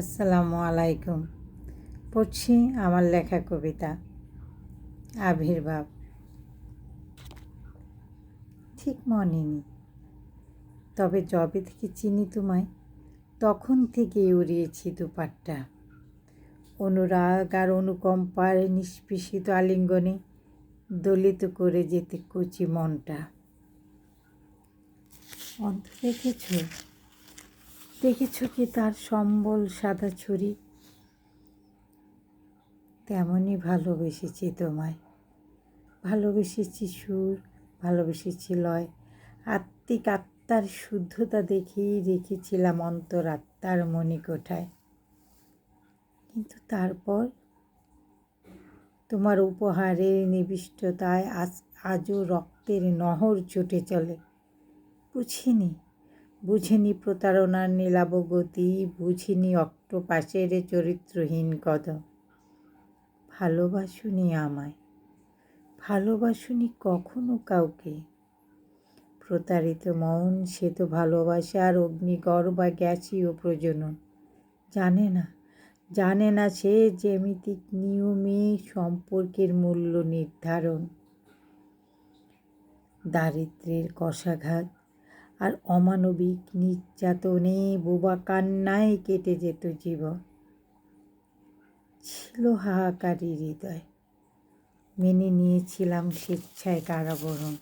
আসসালামু আলাইকুম। পড়ছি আমার লেখা কবিতা, আবির্ভাব। ঠিক মনে নেই তবে যবে থেকে চিনি তোমায়, তখন থেকে উড়িয়েছি দুপাট্টা। অনুরাগ আর অনুকম্পার নিষ্পেষিত আলিঙ্গনে দলিত করে যেতে কচি মনটা। অন্ত দেখেছ দেখেছ কি তার সম্বল সাদা ছুরি? তেমনই ভালোবেসেছি তোমায়। ভালোবেসেছি সুর, ভালোবেসেছি লয়। আত্মিক আত্মার শুদ্ধতা দেখেই রেখেছিলাম অন্তরাত্মার মণিকোঠায়। কিন্তু তারপর তোমার উপহারের নিবিষ্টতায় আজ, আজও রক্তের নহর চটে চলে। বুঝিনি। বুঝিনি প্রতারণার নীলাবগতি বুঝিনি অক্টোপাসের চরিত্রহীন কদম ভালোবাসুনি আমায়, ভালোবাসুনি কখনো কাউকে। প্রতারিত মন, সে তো ভালোবাসার অগ্নিগর বা গ্যাসীয় প্রজনন। জানে না জানে না সে জ্যামিতিক নিয়মে সম্পর্কের মূল্য নির্ধারণ। দারিদ্রের কষাঘাত আর অমানবিক নির্যাতনে বোবা কান্নায় কেটে যেত জীবন। ছিল হাহাকারী হৃদয়। মেনে নিয়েছিলাম স্বেচ্ছায় কারাবরণ।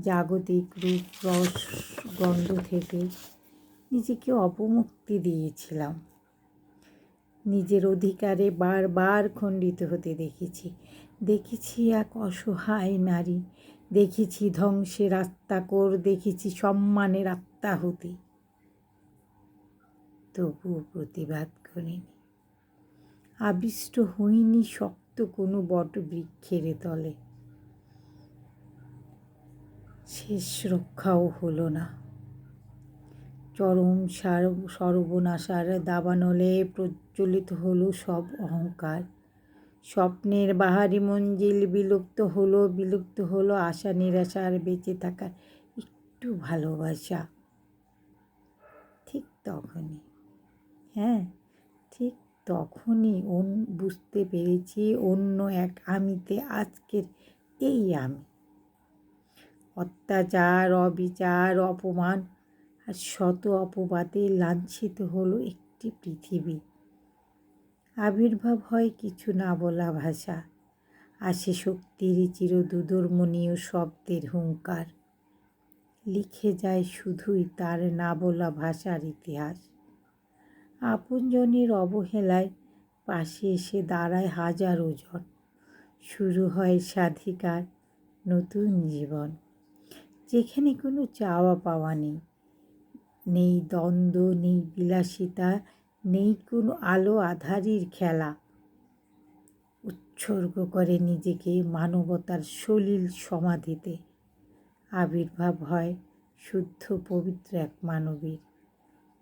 জাগতিক রূপ রস গন্ধ থেকে নিজেকে অপমুক্তি দিয়েছিলাম। নিজের অধিকারে বারবার খণ্ডিত হতে দেখেছি। দেখেছি এক অসহায় নারী দেখেছি ধ্বংসের আত্মাকর দেখেছি সম্মানের আত্মাহুতি। তবুও প্রতিবাদ করিনি। আবিষ্ট হইনি শক্ত কোনো বট বৃক্ষের তলে। শেষ রক্ষাও হলো না। চরম সার, সর্বনাশার দাবানলে প্রজ্বলিত হলো সব অহংকার। স্বপ্নের বাহারি মঞ্জিল বিলুপ্ত হলো বিলুপ্ত হলো আশা নিরাশার বেঁচে থাকার একটু ভালোবাসা। ঠিক তখনই হ্যাঁ ঠিক তখনই অন, বুঝতে পেরেছি অন্য এক আমিতে আজকের এই আমি। অত্যাচার, অবিচার, অপমান আর শত অপবাদে লাঞ্ছিত হলো একটি পৃথিবী। আবির্ভাব হয় কিছু না বলা ভাষা। আসে শক্তির চিরদুদর্মনীয় শব্দের হুঙ্কার। লিখে যায় শুধুই তার না বলা ভাষার ইতিহাস। আপনজনের অবহেলায় পাশে এসে দাঁড়ায় হাজারো জন। শুরু হয় স্বাধিকার, নতুন জীবন। যেখানে কোনো চাওয়া পাওয়া নেই। নেই দ্বন্দ্ব, নেই বিলাসিতা নেই কোনো আলো আধারির খেলা। উৎসর্গ করে নিজেকে মানবতার সলিল সমাধিতে। আবির্ভাব হয় শুদ্ধ পবিত্র এক মানবীর,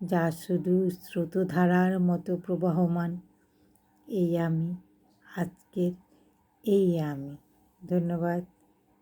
যা শুধু স্রোতধারার মতো প্রবাহমান। এই আমি, আজকের এই আমি। ধন্যবাদ।